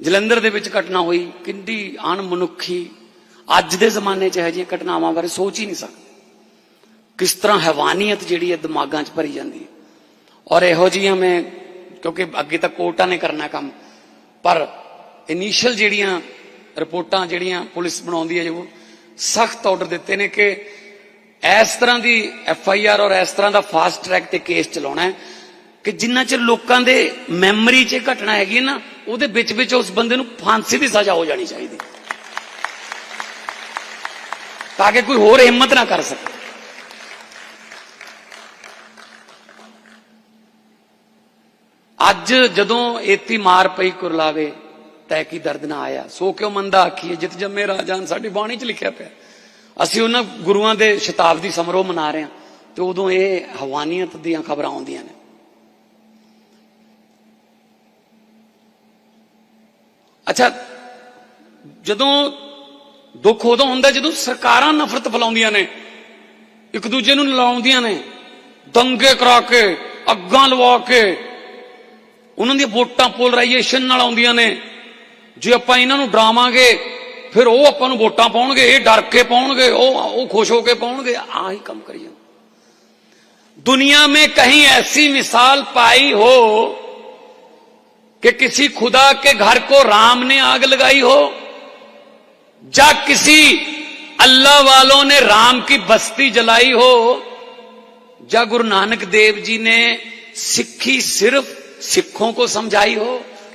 ਜਲੰਧਰ ਦੇ ਵਿੱਚ ਘਟਨਾ ਹੋਈ ਕਿੰਨੀ ਅਣਮਨੁੱਖੀ, ਅੱਜ ਦੇ ਜ਼ਮਾਨੇ 'ਚ ਇਹੋ ਜਿਹੀਆਂ ਘਟਨਾਵਾਂ ਬਾਰੇ ਸੋਚ ਹੀ ਨਹੀਂ ਸਕਦੇ। ਕਿਸ ਤਰ੍ਹਾਂ ਹੈਵਾਨੀਅਤ ਜਿਹੜੀ ਹੈ ਦਿਮਾਗਾਂ 'ਚ ਭਰੀ ਜਾਂਦੀ ਹੈ। ਔਰ ਇਹੋ ਜਿਹੀਆਂ ਮੈਂ, ਕਿਉਂਕਿ ਅੱਗੇ ਤਾਂ ਕੋਰਟਾਂ ਨੇ ਕਰਨਾ ਕੰਮ, ਪਰ ਇਨੀਸ਼ੀਅਲ ਜਿਹੜੀਆਂ ਰਿਪੋਰਟਾਂ, ਜਿਹੜੀਆਂ ਪੁਲਿਸ ਬਣਾਉਂਦੀ ਹੈ, ਜੋ ਸਖਤ ਆਰਡਰ ਦਿੱਤੇ ਨੇ ਕਿ ਇਸ ਤਰ੍ਹਾਂ ਦੀ ਐਫ ਆਈ ਆਰ ਔਰ ਇਸ ਤਰ੍ਹਾਂ ਦਾ ਫਾਸਟ ਟਰੈਕ ਤੇ ਕੇਸ ਚਲਾਉਣਾ ਹੈ। ਕਿ ਜਿੰਨਾ ਚਿਰ ਲੋਕਾਂ ਦੇ ਮੈਮਰੀ 'ਚ ਇਹ ਘਟਨਾ ਹੈਗੀ ਹੈ ਨਾ, ਉਹਦੇ ਵਿੱਚ ਵਿੱਚ ਉਸ ਬੰਦੇ ਨੂੰ ਫਾਂਸੀ ਦੀ ਸਜ਼ਾ ਹੋ ਜਾਣੀ ਚਾਹੀਦੀ। ਤਾਂ ਕਿ ਕੋਈ ਹੋਰ ਹਿੰਮਤ ਨਾ ਕਰ ਸਕੇ। ਅੱਜ ਜਦੋਂ ਏਤੀ ਮਾਰ ਪਈ ਕੁਰਲਾਵੇ, ਤੈ ਕੀ ਦਰਦ ਨਾ ਆਇਆ? ਸੋ ਕਿਉ ਮੰਦਾ ਆਖੀਏ? ਜਿਤ ਜੰਮੇ ਰਾਜਾਨ ਸਾਡੀ ਬਾਣੀ 'ਚ ਲਿਖਿਆ ਪਿਆ। ਅਸੀਂ ਉਹਨਾਂ ਗੁਰੂਆਂ ਦੇ ਸ਼ਤਾਬਦੀ ਸਮਾਰੋਹ ਮਨਾ ਰਹੇ ਹਾਂ ਤੇ ਉਦੋਂ ਇਹ ਹਵਾਨੀਅਤ ਦੀਆਂ ਖਬਰਾਂ ਆਉਂਦੀਆਂ ਨੇ। ਅੱਛਾ ਜਦੋਂ ਦੁੱਖ ਉਦੋਂ ਹੁੰਦਾ ਜਦੋਂ ਸਰਕਾਰਾਂ ਨਫ਼ਰਤ ਫੈਲਾਉਂਦੀਆਂ ਨੇ ਇੱਕ ਦੂਜੇ ਨੂੰ ਨਲਾਉਂਦੀਆਂ ਨੇ ਦੰਗੇ ਕਰਾ ਕੇ ਅੱਗਾਂ ਲਵਾ ਕੇ ਉਹਨਾਂ ਦੀਆਂ ਵੋਟਾਂ ਪੋਲਰਾਈਜੇਸ਼ਨ ਨਾਲ ਆਉਂਦੀਆਂ ਨੇ ਜੇ ਆਪਾਂ ਇਹਨਾਂ ਨੂੰ ਡਰਾਵਾਂਗੇ ਫਿਰ ਉਹ ਆਪਾਂ ਨੂੰ ਵੋਟਾਂ ਪਾਉਣਗੇ ਇਹ ਡਰ ਕੇ ਪਾਉਣਗੇ ਉਹ ਉਹ ਖੁਸ਼ ਹੋ ਕੇ ਪਾਉਣਗੇ ਆਹੀ ਕੰਮ ਕਰੀ ਜਾਂਦੇ दुनिया में कहीं ऐसी मिसाल पाई हो कि किसी खुदा के घर को राम ने आग लगाई हो? या किसी अल्लाह वालों ने राम की बस्ती जलाई हो? या गुरु नानक देव जी ने सिखी सिर्फ़ सिखों को समझाई हो?